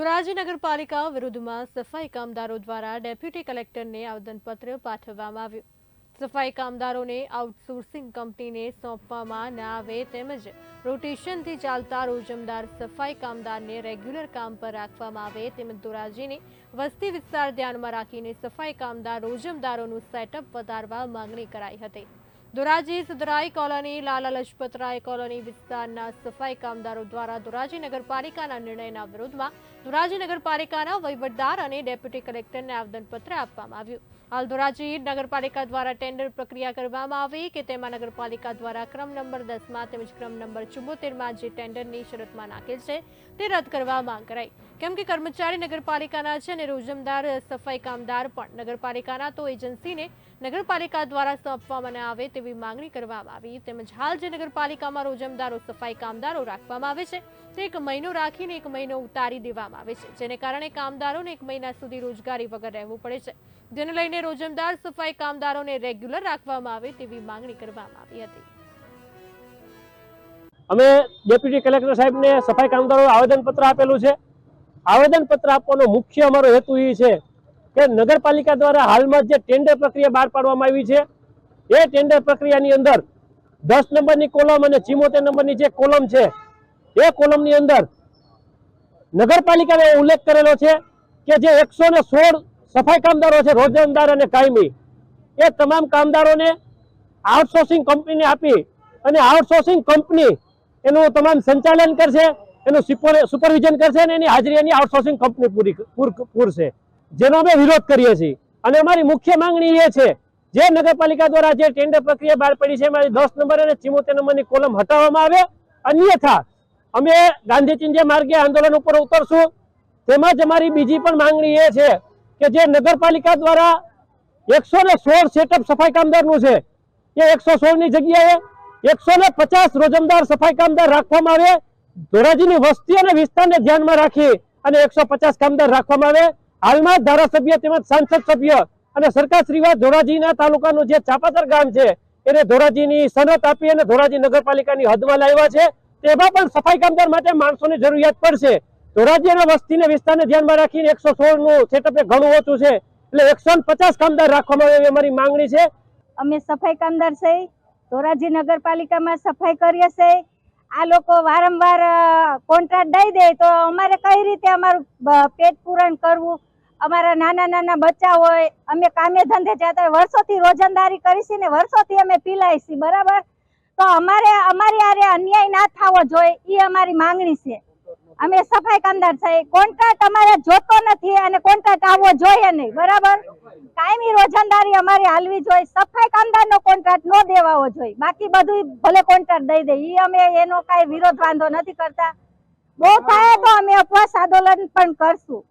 ધોરાજી નગરપાલિકા વિરુદ્ધમાં સફાઈ કામદારો દ્વારા ડેપ્યુટી કલેક્ટરને આવેદનપત્ર પાઠવવામાં આવ્યું. સફાઈ કામદારોને આઉટસોર્સિંગ કંપનીને સોંપવામાં ના આવે તેમજ રોટેશનથી ચાલતા રોજમદાર સફાઈ કામદારને રેગ્યુલર કામ પર રાખવામાં આવે તેમજ ધોરાજીને વસ્તી વિસ્તાર ધ્યાનમાં રાખીને સફાઈ કામદાર રોજમદારોનું સેટઅપ વધારવા માંગણી કરાઈ હતી. ધોરાજી સુધરાઈ કોલોની, લાલા લજપતરાય કોલોની વિસ્તારના સફાઈ કામદારો દ્વારા ધોરાજી નગરપાલિકાના નિર્ણયના વિરોધમાં ધોરાજી નગરપાલિકાના વહીવટદાર અને ડેપ્યુટી કલેક્ટરને આવેદનપત્ર આપવામાં આવ્યું. હાલ ધોરાજી નગરપાલિકા દ્વારા ટેન્ડર પ્રક્રિયા કરવામાં આવી કે તેમાં નગરપાલિકા દ્વારા ક્રમ નંબર દસમાં તેમજ ક્રમ નંબર ચુમ્મોતેરમાં જે ટેન્ડરની શરતમાં નાખેલ છે તે રદ કરવા માંગ કરાઈ. કેમ કે કર્મચારી નગરપાલિકાના છે અને રોજમદાર, સફાઈ કામદાર પણ નગરપાલિકાના તો એજન્સીને નગરપાલિકા દ્વારા સોંપવામાં આવે તેવી માંગણી કરવામાં આવી. તેમજ હાલ જે નગરપાલિકામાં રોજમદારો, સફાઈ કામદારો રાખવામાં આવે છે, તે એક મહિનો રાખીને એક મહિનો ઉતારી દેવામાં આવે છે, જેને કારણે કામદારોને એક મહિના સુધી રોજગારી વગર રહેવું પડે છે. જેને લઈને રોજમદાર, સફાઈ કામદારોને રેગ્યુલર રાખવામાં આવે તેવી માંગણી કરવામાં આવી હતી. અમે ડેપ્યુટી કલેક્ટર સાહેબને સફાઈ કામદારો આવેદનપત્ર આપેલું છે. આવેદનપત્ર આપવાનો મુખ્ય અમારો હેતુ એ છે કે નગરપાલિકા દ્વારા હાલમાં જે ટેન્ડર પ્રક્રિયા બહાર પાડવામાં આવી છે, એ ટેન્ડર પ્રક્રિયાની અંદર દસ નંબરની કોલમ અને ચિમોતેર નંબરની જે કોલમ છે, એ કોલમની અંદર નગરપાલિકાનો ઉલ્લેખ કરેલો છે કે જે એકસો ને સોળ સફાઈ કામદારો છે રોજમદાર અને કાયમી, એ તમામ કામદારોને આઉટસોર્સિંગ કંપનીને આપી અને આઉટસોર્સિંગ કંપની એનું તમામ સંચાલન કરશે. એનું સુપર- સુપરવિઝન કરશે અને એની હાજરી એની આઉટસોર્સિંગ કંપની પૂરી પૂર- પૂરશે. જેનો અમે વિરોધ કરીએ છીએ. અને અમારી મુખ્ય માંગણી એ છે, જે નગરપાલિકા દ્વારા જે ટેન્ડર પ્રક્રિયા બહાર પડી છે, એમાં દસ નંબર અને ચિમોતેર નંબરની કોલમ હટાવવામાં આવે. અન્યથા, અમે ગાંધી ચિંજે માર્ગે આંદોલન ઉપર ઉતરશું તેમજ અમારી બીજી પણ માંગણી એ છે કે જે નગરપાલિકા દ્વારા એકસો ને સોળ સેટઅપ સફાઈ કામદારનું છે, એ એકસો સોળની જગ્યાએ એકસો ને પચાસ રોજમદાર સફાઈ કામદાર રાખવામાં આવે. ધોરાજીની વસ્તી અને વિસ્તારને ધ્યાનમાં રાખી અને એકસો કામદાર રાખવામાં આવે. હાલમાં ધારાસભ્ય તેમજ સાંસદ સભ્ય અને સરકાર શ્રીવા ધોરાજીના તાલુકાનું જે ચાપાતર ગામ છે, એને ધોરાજીની સનત આપી અને ધોરાજી નગરપાલિકાની હદમાં લાવ્યા છે. તેમાં પણ સફાઈ કામદાર માટે માણસોની જરૂરિયાત પડશે. ધોરાજી અને વસ્તીને વિસ્તારને ધ્યાનમાં રાખીને એકસો સોળનું સેટઅપ એ ઘણું ઓછું છે. એટલે એકસો કામદાર રાખવામાં આવે એવી અમારી માંગણી છે. અમે સફાઈ કામદાર છે. ધોરાજી નગરપાલિકામાં સફાઈ કરીએ છે આ લોકો વારંવાર કોન્ટ્રાક્ટ દઈ દે તો અમારે કઈ રીતે અમારું પેટ પૂરણ કરવું? અમારા નાના નાના બચ્ચા હોય, અમે કામે ધંધે જતા વર્ષોથી રોજંદારી કરીશી ને વર્ષોથી અમે પીલાઈશી બરાબર? તો અમારે, અમારી આરે અન્યાય ના થવો જોઈએ એ અમારી માંગણી છે. અમે સફાઈ કામદાર છે. કોન્ટ્રાક્ટ અમારે જોતો નથી અને કોન્ટ્રાક્ટ આવવો જોઈએ નહીં. બરાબર? કાયમી રોજંદારી અમારી હાલવી જોઈએ. સફાઈ કામદારનો કોન્ટ્રાક્ટ ન દેવાવો જોઈએ. બાકી બધું ભલે કોન્ટ્રાક્ટ દઈ દે. એ અમે એનો કાંઈ વિરોધ વાંધો નથી કરતા. બહુ થાય તો અમે ઉપવાસ આંદોલન પણ કરશું.